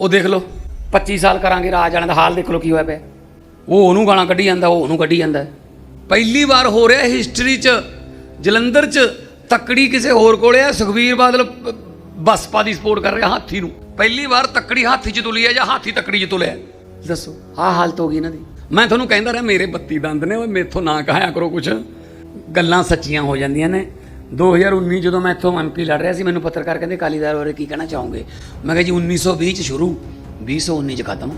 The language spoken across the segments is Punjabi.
ਉਹ ਦੇਖ ਲਓ 25 ਸਾਲ ਕਰਾਂਗੇ ਰਾਜ ਵਾਲਿਆਂ ਦਾ ਹਾਲ ਦੇਖ ਲਓ ਕੀ ਹੋਇਆ ਪਿਆ। ਉਹ ਉਹਨੂੰ ਗਾਲਾਂ ਕੱਢੀ ਜਾਂਦਾ, ਉਹ ਉਹਨੂੰ ਕੱਢੀ ਜਾਂਦਾ। ਪਹਿਲੀ ਵਾਰ ਹੋ ਰਿਹਾ ਹਿਸਟਰੀ 'ਚ, ਜਲੰਧਰ 'ਚ ਤੱਕੜੀ ਕਿਸੇ ਹੋਰ ਕੋਲੇ ਆ, ਸੁਖਵੀਰ ਬਾਦਲ ਬਸਪਾ ਦੀ ਸਪੋਰਟ ਕਰ ਰਿਹਾ ਹਾਥੀ ਨੂੰ। ਪਹਿਲੀ ਵਾਰ ਤੱਕੜੀ ਹਾਥੀ 'ਚ ਤੁਲੀ ਹੈ ਜਾਂ ਹਾਥੀ ਤੱਕੜੀ 'ਚ ਤੁਲਿਆ। ਦੱਸੋ, ਆਹ ਹਾਲਤ ਹੋ ਗਈ ਇਹਨਾਂ ਦੀ। ਮੈਂ ਤੁਹਾਨੂੰ ਕਹਿੰਦਾ ਰਿਹਾ, ਮੇਰੇ 32 ਦੰਦ ਨੇ, ਓਏ ਮੇਥੋਂ ਨਾ ਕਹਾਇਆ ਕਰੋ ਕੁਛ। ਗੱਲਾਂ ਸੱਚੀਆਂ ਹੋ ਜਾਂਦੀਆਂ ਨੇ। 2019 ਜਦੋਂ ਮੈਂ ਇੱਥੋਂ ਐਮਪੀ ਲੜ ਰਿਹਾ ਸੀ, ਮੈਨੂੰ ਪੱਤਰਕਾਰ ਕਹਿੰਦੇ, ਅਕਾਲੀ ਦਲ ਬਾਰੇ ਕੀ ਕਹਿਣਾ ਚਾਹੋਗੇ? ਮੈਂ ਕਿਹਾ, ਜੀ 1920 ਚ ਸ਼ੁਰੂ 2019 ਚ ਖਤਮ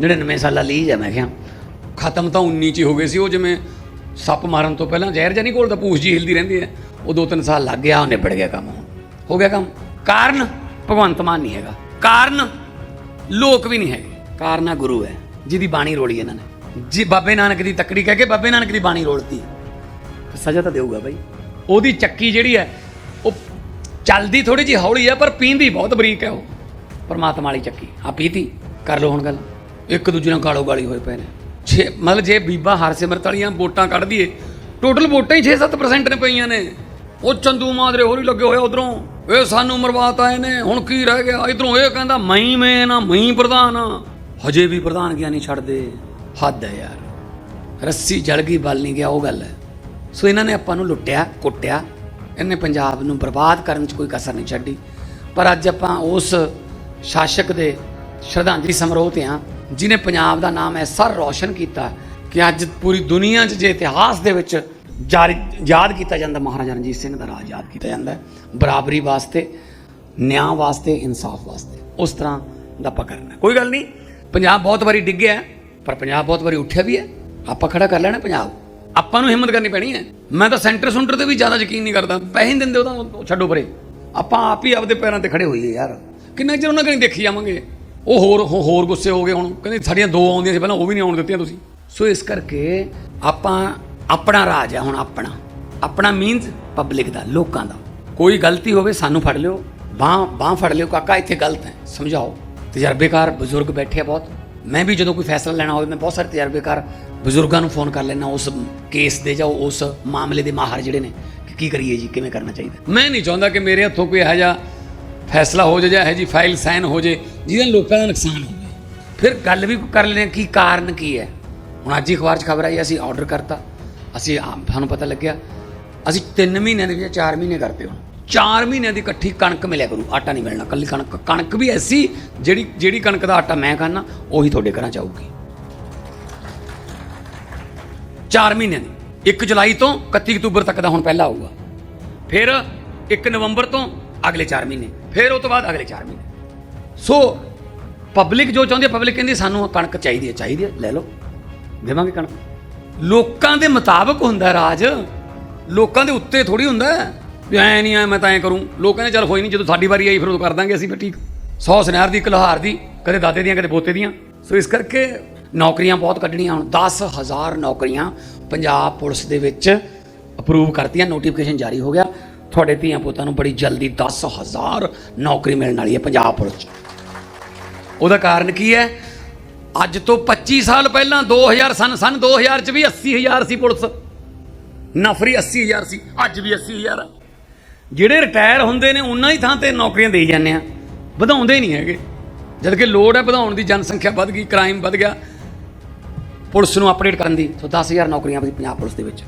99 ਸਾਲਾਂ ਲੀਜ ਹੈ। ਮੈਂ ਕਿਹਾ, ਖਤਮ ਤਾਂ 19 ਚ ਹੀ ਹੋ ਗਏ ਸੀ, ਉਹ ਜਿਵੇਂ ਸੱਪ ਮਾਰਨ ਤੋਂ ਪਹਿਲਾਂ ਜ਼ਹਿਰ ਜਾਂ ਨਹੀਂ ਤਾਂ ਪੂਛ ਜੀ ਹਿਲਦੀ ਰਹਿੰਦੀ ਹੈ। ਉਹ ਦੋ ਤਿੰਨ ਸਾਲ ਲੱਗ ਗਿਆ, ਉਹ ਨਿਬੜ ਗਿਆ ਕੰਮ, ਹੋ ਗਿਆ ਕੰਮ। ਕਾਰਨ ਭਗਵੰਤ ਮਾਨ ਨਹੀਂ ਹੈਗਾ। ਕਾਰਨ ਲੋਕ ਵੀ ਨਹੀਂ ਹੈਗੇ। ਕਾਰਨ ਆ ਗੁਰੂ ਹੈ, ਜਿਹਦੀ ਬਾਣੀ ਰੋਲੀ ਇਹਨਾਂ ਨੇ। ਜੀ, ਬਾਬੇ ਨਾਨਕ ਦੀ ਤੱਕੜੀ ਕਹਿ ਕੇ ਬਾਬੇ ਨਾਨਕ ਦੀ ਬਾਣੀ ਰੋਲਤੀ। ਤੇ ਸਜ਼ਾ ਤਾਂ ਦੇਊਗਾ ਬਾਈ। ਉਹਦੀ ਚੱਕੀ ਜਿਹੜੀ ਹੈ, ਉਹ ਚੱਲਦੀ ਥੋੜੀ ਜਿਹੀ ਹੌਲੀ ਹੈ, ਪਰ ਪੀਂਦੀ ਬਹੁਤ ਬਰੀਕ ਹੈ ਉਹ। ਪਰਮਾਤਮਾ ਵਾਲੀ ਚੱਕੀ। ਆ ਪੀਤੀ। ਕਰ ਲਓ ਹੁਣ ਗੱਲ। ਇੱਕ ਦੂਜੇ ਨਾਲ ਗਾਲੋ ਗਾਲੀ ਹੋਏ ਪਏ ਨੇ। ਛੇ, ਮਤਲਬ ਜੇ ਬੀਬਾ ਹਰਸਿਮਰਤ ਵਾਲੀਆਂ ਵੋਟਾਂ ਕੱਢ ਦਈਏ, ਟੋਟਲ ਵੋਟਾਂ ਹੀ 6-7% ਨੇ ਪਈਆਂ ਨੇ। ਉਹ ਚੰਦੂ ਮਾਦਰੇ ਹੋਰੀ ਲੱਗੇ ਹੋਏ ਉਧਰੋਂ। ਇਹ ਸਾਨੂੰ ਮਰਵਾਤ ਆਏ ਨੇ, ਹੁਣ ਕੀ ਰਹਿ ਗਿਆ? ਇਧਰੋਂ ਇਹ ਕਹਿੰਦਾ ਮਈ ਮੈਂ ਨਾ ਮਈ ਪ੍ਰਧਾਨ ਆ। ਹਜੇ ਵੀ ਪ੍ਰਧਾਨ ਗਿਆ ਨਹੀਂ ਛੱਡਦੇ। ਹੱਦ ਹੈ ਯਾਰ। ਰੱਸੀ ਜਲ ਗਈ, ਬਲ ਨਹੀਂ ਗਿਆ, ਉਹ ਗੱਲ ਹੈ। ਸੋ ਇਹਨਾਂ ਨੇ ਆਪਾਂ ਨੂੰ ਲੁੱਟਿਆ, ਕੁੱਟਿਆ। ਇਹਨੇ ਪੰਜਾਬ ਨੂੰ ਬਰਬਾਦ ਕਰਨ 'ਚ ਕੋਈ ਕਸਰ ਨਹੀਂ ਛੱਡੀ। ਪਰ ਅੱਜ ਆਪਾਂ ਉਸ ਸ਼ਾਸਕ ਦੇ ਸ਼ਰਧਾਂਜਲੀ ਸਮਾਰੋਹ ਤੇ ਹਾਂ, ਜਿਨੇ ਪੰਜਾਬ ਦਾ ਨਾਮ ਐਸਾ ਰੌਸ਼ਨ ਕੀਤਾ ਕਿ ਅੱਜ ਪੂਰੀ ਦੁਨੀਆ 'ਚ ਜੇ ਇਤਿਹਾਸ ਦੇ ਵਿੱਚ ਜਾਰੀ, ਯਾਦ ਕੀਤਾ ਜਾਂਦਾ, ਮਹਾਰਾਜਾ ਰਣਜੀਤ ਸਿੰਘ ਦਾ ਰਾਜ ਯਾਦ ਕੀਤਾ ਜਾਂਦਾ ਬਰਾਬਰੀ ਵਾਸਤੇ, ਨਿਆਂ ਵਾਸਤੇ, ਇਨਸਾਫ ਵਾਸਤੇ, ਉਸ ਤਰ੍ਹਾਂ ਦਾ ਆਪਾਂ ਕਰਨਾ ਕੋਈ ਗੱਲ ਨਹੀਂ, ਪੰਜਾਬ ਬਹੁਤ ਵਾਰੀ ਡਿੱਗਿਆ ਪਰ ਪੰਜਾਬ ਬਹੁਤ ਵਾਰੀ ਉੱਠਿਆ ਵੀ ਹੈ। ਆਪਾਂ ਖੜਾ ਕਰ ਲੈਣਾ ਪੰਜਾਬ। ਆਪਾਂ ਨੂੰ ਹਿੰਮਤ ਕਰਨੀ ਪੈਣੀ ਹੈ। ਮੈਂ ਤਾਂ ਸੈਂਟਰ ਸੁੰਟਰ ਤੇ ਵੀ ਜ਼ਿਆਦਾ ਯਕੀਨ ਨਹੀਂ ਕਰਦਾ। ਪੈਸੇ ਨਹੀਂ ਦਿੰਦੇ ਉਹ ਤਾਂ ਛੱਡੋ ਪਰੇ ਆਪਾਂ ਆਪ ਹੀ ਆਪਦੇ ਪੈਰਾਂ ਤੇ ਖੜੇ ਹੋਈਏ ਯਾਰ। ਕਿੰਨਾ ਚਿਰ ਉਹਨਾਂ ਕਣੀ ਦੇਖੀ ਜਾਵਾਂਗੇ? ਉਹ ਹੋਰ ਹੋਰ ਗੁੱਸੇ ਹੋ ਗਏ ਹੁਣ। ਕਹਿੰਦੇ ਸਾਡੀਆਂ ਦੋ ਆਉਂਦੀਆਂ ਸੀ, ਪਹਿਲਾਂ ਉਹ ਵੀ ਨਹੀਂ ਆਉਣ ਦਿੱਤੀਆਂ ਤੁਸੀਂ। ਸੋ ਇਸ ਕਰਕੇ ਆਪਾਂ ਆਪਣਾ ਰਾਜ ਹੈ ਹੁਣ ਆਪਣਾ। ਆਪਣਾ ਮੀਨਸ ਪਬਲਿਕ ਦਾ, ਲੋਕਾਂ ਦਾ। ਕੋਈ ਗਲਤੀ ਹੋਵੇ ਸਾਨੂੰ ਫੜ ਲਿਓ। ਬਾਹ ਬਾਹ ਫੜ ਲਿਓ। ਕਾਕਾ, ਇੱਥੇ ਗਲਤ ਹੈ। ਸਮਝਾਓ। ਤਜਰਬੇਕਾਰ ਬਜ਼ੁਰਗ ਬੈਠੇ ਆ ਬਹੁਤ। ਮੈਂ ਵੀ ਜਦੋਂ ਕੋਈ ਫੈਸਲਾ ਲੈਣਾ ਹੋਵੇ ਮੈਂ ਬਹੁਤ ਸਾਰੇ ਤਜਰਬੇਕਾਰ ਬਜ਼ੁਰਗਾਂ ਨੂੰ ਫੋਨ ਕਰ ਲੈਣਾ ਉਸ ਕੇਸ ਦੇ ਜਾਂ ਉਸ ਮਾਮਲੇ ਦੇ ਮਾਹਰ ਜਿਹੜੇ ਨੇ ਕਿ ਕੀ ਕਰੀਏ ਜੀ ਕਿਵੇਂ ਕਰਨਾ ਚਾਹੀਦਾ? ਮੈਂ ਨਹੀਂ ਚਾਹੁੰਦਾ ਕਿ ਮੇਰੇ ਹੱਥੋਂ ਕੋਈ ਇਹੋ ਜਿਹਾ ਫੈਸਲਾ ਹੋ ਜਾਏ ਜਾਂ ਇਹੋ ਜੀ ਫਾਈਲ ਸਾਈਨ ਹੋ ਜਾਏ ਜਿਹਦੇ ਨਾਲ ਲੋਕਾਂ ਦਾ ਨੁਕਸਾਨ ਹੋਵੇ। ਫਿਰ ਗੱਲ ਵੀ ਕਰ ਲੈਣੇ ਕੀ ਕਾਰਨ ਕੀ ਹੈ। ਹੁਣ ਅੱਜ ਹੀ ਅਖਬਾਰ 'ਚ ਖਬਰ ਆਈ ਅਸੀਂ ਆਰਡਰ ਕਰਤਾ ਅਸੀਂ ਸਾਨੂੰ ਪਤਾ ਲੱਗਿਆ ਅਸੀਂ 3 ਮਹੀਨਿਆਂ ਦੇ ਵਿੱਚ 4 ਮਹੀਨੇ ਕਰਤੇ ਹੁਣ 4 ਮਹੀਨਿਆਂ ਦੀ ਇਕੱਠੀ ਕਣਕ ਮਿਲਿਆ ਕਰੂ, ਆਟਾ ਨਹੀਂ ਮਿਲਣਾ ਕੱਲੀ ਕਣਕ ਕਣਕ ਵੀ ਐਸੀ, ਜਿਹੜੀ ਜਿਹੜੀ ਕਣਕ ਦਾ ਆਟਾ ਮੈਂ ਖਾਣਾ ਉਹੀ ਤੁਹਾਡੇ ਘਰਾਂ ਚ ਆਊਗੀ। 4 ਮਹੀਨਿਆਂ ਦੀ 1 ਜੁਲਾਈ ਤੋਂ 31 ਅਕਤੂਬਰ ਤੱਕ ਦਾ ਹੁਣ ਪਹਿਲਾ ਆਊਗਾ। ਫਿਰ 1 ਨਵੰਬਰ ਤੋਂ ਅਗਲੇ 4 ਮਹੀਨੇ, ਫਿਰ ਉਹ ਤੋਂ ਬਾਅਦ ਅਗਲੇ 4 ਮਹੀਨੇ। ਸੋ ਪਬਲਿਕ ਜੋ ਚਾਹੁੰਦੀ ਹੈ ਪਬਲਿਕ ਕਹਿੰਦੀ ਸਾਨੂੰ ਕਣਕ ਚਾਹੀਦੀ ਹੈ ਚਾਹੀਦੀ ਹੈ ਲੈ ਲਓ, ਦੇਵਾਂਗੇ ਕਣਕ। ਲੋਕਾਂ ਦੇ ਮੁਤਾਬਕ ਹੁੰਦਾ ਰਾਜ, ਲੋਕਾਂ ਦੇ ਉੱਤੇ ਥੋੜੀ ਹੁੰਦਾ। ਵੀ ਐ ਨਹੀਂ ਐ ਮੈਂ ਤਾਂ ਐ ਕਰੂੰ। ਲੋਕ ਕਹਿੰਦੇ, ਚੱਲ ਕੋਈ ਨਹੀਂ ਜਦੋਂ ਸਾਡੀ ਵਾਰੀ ਆਈ, ਫਿਰ ਉਦੋਂ ਕਰ ਦਾਂਗੇ ਅਸੀਂ, ਫਿਰ ਠੀਕ। 100 ਸੁਨਹਿਰ ਦੀ ਕਲਹਾਰ ਦੀ, ਕਦੇ ਦਾਦੇ ਦੀਆਂ, ਕਦੇ ਪੋਤੇ ਦੀਆਂ। ਸੋ ਇਸ ਕਰਕੇ ਨੌਕਰੀਆਂ ਬਹੁਤ ਕੱਢਣੀਆਂ ਹੁਣ। 10000 ਨੌਕਰੀਆਂ ਪੰਜਾਬ ਪੁਲਿਸ ਦੇ ਵਿੱਚ ਅਪਰੂਵ ਕਰਤੀਆਂ। ਨੋਟੀਫਿਕੇਸ਼ਨ ਜਾਰੀ ਹੋ ਗਿਆ। ਤੁਹਾਡੇ ਧੀਆਂ ਪੁੱਤਾਂ ਨੂੰ ਬੜੀ ਜਲਦੀ 10000 ਨੌਕਰੀ ਮਿਲਣ ਵਾਲੀ ਹੈ ਪੰਜਾਬ ਪੁਲਿਸ 'ਚ। ਉਹਦਾ ਕਾਰਨ ਕੀ ਹੈ? ਅੱਜ ਤੋਂ 25 ਸਾਲ ਪਹਿਲਾਂ 2000 ਸਨ ਸਨ 2000 ਚ ਵੀ 80000 ਸੀ ਪੁਲਿਸ। ਨਫਰੀ 80000 ਸੀ, ਅੱਜ ਵੀ 80000 ਆ। ਜਿਹੜੇ ਰਿਟਾਇਰ ਹੁੰਦੇ ਨੇ, ਉਹਨਾਂ ਹੀ ਥਾਂ ਤੇ ਨੌਕਰੀਆਂ ਦੇਈ ਜਾਂਦੇ ਆ। ਵਧਾਉਂਦੇ ਨਹੀਂ ਹੈਗੇ। ਜਦ ਕਿ ਲੋੜ ਹੈ ਵਧਾਉਣ ਦੀ, ਜਨਸੰਖਿਆ ਵੱਧ ਗਈ ਕ੍ਰਾਈਮ ਵੱਧ ਗਿਆ। ਪੁਲਿਸ ਨੂੰ ਅਪਡੇਟ ਕਰਨ ਦੀ, ਸੋ 10000 ਨੌਕਰੀਆਂ ਪੰਜਾਬ ਪੁਲਿਸ ਦੇ ਵਿੱਚ।